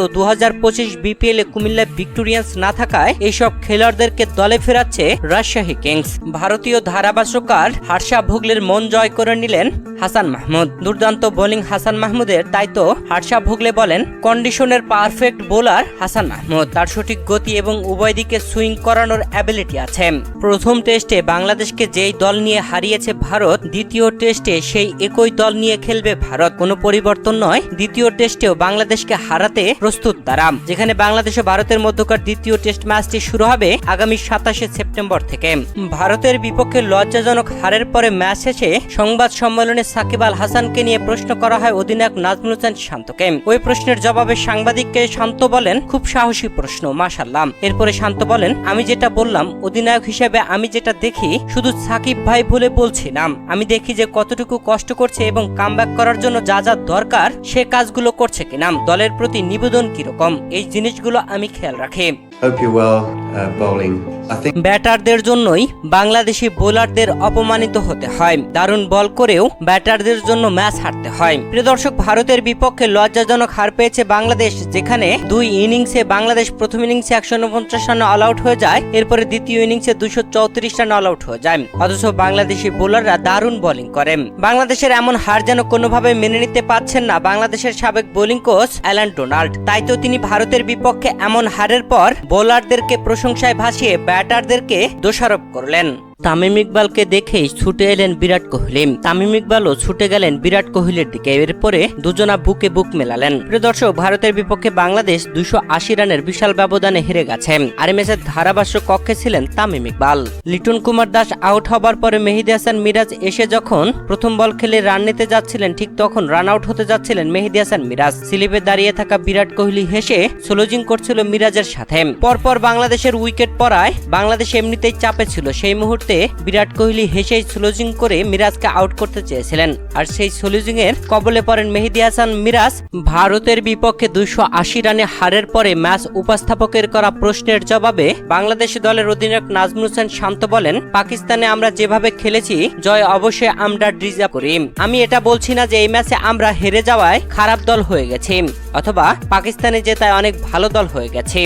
তো দু হাজার পঁচিশ বিপিএল এ কুমিল্লা ভিক্টোরিয়ান্স না থাকায় এইসব খেলোয়াড়দেরকে দলে ফেরাচ্ছে রাজশাহী কিংস। ভারতীয় ধারাভাষ্যকার হার্ষা ভোগলের মন জয় করে নিলেন হাসান মাহমুদ। দুর্দান্ত বোলিং হাসান মাহমুদের তাই তো হার্ষা ভোগলে বলেন কন্ডিশনের পারফেক্ট বোলার হাসান মাহমুদ। তার সঠিক গতি এবং উভয় দিকে সুইং করানোর অ্যাবিলিটি আছে। প্রথম টেস্টে বাংলাদেশকে যেই দল নিয়ে হারিয়েছে ভারত, দ্বিতীয় টেস্টে সেই একই দল নিয়ে খেলবে ভারত। কোনো পরিবর্তন নয়, দ্বিতীয় টেস্টেও বাংলাদেশকে হারাতে প্রস্তুত তারা। যেখানে বাংলাদেশ ও ভারতের মধ্যকার দ্বিতীয় টেস্ট ম্যাচটি শুরু হবে আগামী সাতাশে সেপ্টেম্বর থেকে। ভারতের বিপক্ষে লজ্জাজনক হারের পরে ম্যাচ শেষে সংবাদ সম্মেলনে সাকিব আল হাসানকে নিয়ে প্রশ্ন করা হয় অধিনায়ক নাজমুল হোসেন শান্তকে। ওই প্রশ্নের জবাবে সাংবাদিককে শান্ত বলেন, খুব সাহসী প্রশ্ন মাশাল্লাহ এরপরে শান্ত বলেন, আমি যেটা বললাম, অধিনায়ক হিসেবে আমি যেটা দেখি, শুধু সাকিব ভাই বলে বলছি না। আমি দেখি যে কতটুকু কষ্ট করছে এবং কামব্যাক করার জন্য যা যা দরকার, সে কাজগুলো করছে কিনা। দলের প্রতি নিবেদন কীরকম? এই জিনিসগুলো আমি খেয়াল রাখি। Hope well uh, bowling. ব্যাটারদের জন্যই বাংলাদেশি বোলারদের অপমানিত হতে হয়। দারুণ বল করেও ব্যাটারদের জন্য ম্যাচ হারতে হয়। প্রিয় দর্শক ভারতের বিপক্ষে লজ্জাজনক হার পেয়েছে বাংলাদেশ যেখানে দুই ইনিংসে বাংলাদেশ প্রথম ইনিংসে একশো উনপঞ্চাশ রান অল আউট হয়ে যায় এরপরে দ্বিতীয় ইনিংসে দুশো চৌত্রিশ রান অল আউট হয়ে যায়। অথচ বাংলাদেশি বোলাররা দারুণ বোলিং করেন। বাংলাদেশের এমন হার যেন কোনোভাবে মেনে নিতে পারছেন না বাংলাদেশের সাবেক বোলিং কোচ অ্যালান ডোনাল্ড। তাই তো তিনি ভারতের বিপক্ষে এমন হারের পর বোলারদেরকে প্রশংসায় ভাসিয়ে ব্যাটারদেরকে দোষারোপ করলেন। তামিম ইকবালকে দেখেই ছুটে এলেন বিরাট কোহলি। তামিম ইকবালও ছুটে গেলেন বিরাট কোহলির দিকে। এরপরে দুজনা বুকে বুক মেলালেন। প্রিয় দর্শক, ভারতের বিপক্ষে বাংলাদেশ দুশো আশি রানের বিশাল ব্যবধানে হেরে গেছে। আর ম্যাচের ধারাভাষ্য কক্ষে ছিলেন তামিম ইকবাল। লিটন কুমার দাস আউট হবার পরে মেহেদি হাসান মিরাজ এসে যখন প্রথম বল খেলে রান নিতে যাচ্ছিলেন, ঠিক তখন রান আউট হতে যাচ্ছিলেন মেহেদি হাসান মিরাজ। স্লিপে দাঁড়িয়ে থাকা বিরাট কোহলি হেসে স্লোজিং করছিল মিরাজের সাথে। পরপর বাংলাদেশের উইকেট পড়ায় বাংলাদেশ এমনিতেই চাপে ছিল। সেই মুহূর্তে বিরাট কোহলি হেসে স্লোজিং করে মিরাজকে আউট করতে চেয়েছিলেন। আর সেই স্লোজিং এর কবলে পড়েন মেহেদি হাসান মিরাজ। ভারতের বিপক্ষে দুইশো আশি রানে হারের পরে ম্যাচ উপস্থাপকের করা প্রশ্নের জবাবে বাংলাদেশ দলের অধিনায়ক নাজমুল হোসেন শান্ত বলেন, পাকিস্তানে আমরা যেভাবে খেলেছি, জয় অবশ্যই আমরা ডিজার্ভ করি। আমি এটা বলছি না যে এই ম্যাচে আমরা হেরে যাওয়ায় খারাপ দল হয়ে গেছি, অথবা পাকিস্তানে জেতায় অনেক ভালো দল হয়ে গেছে।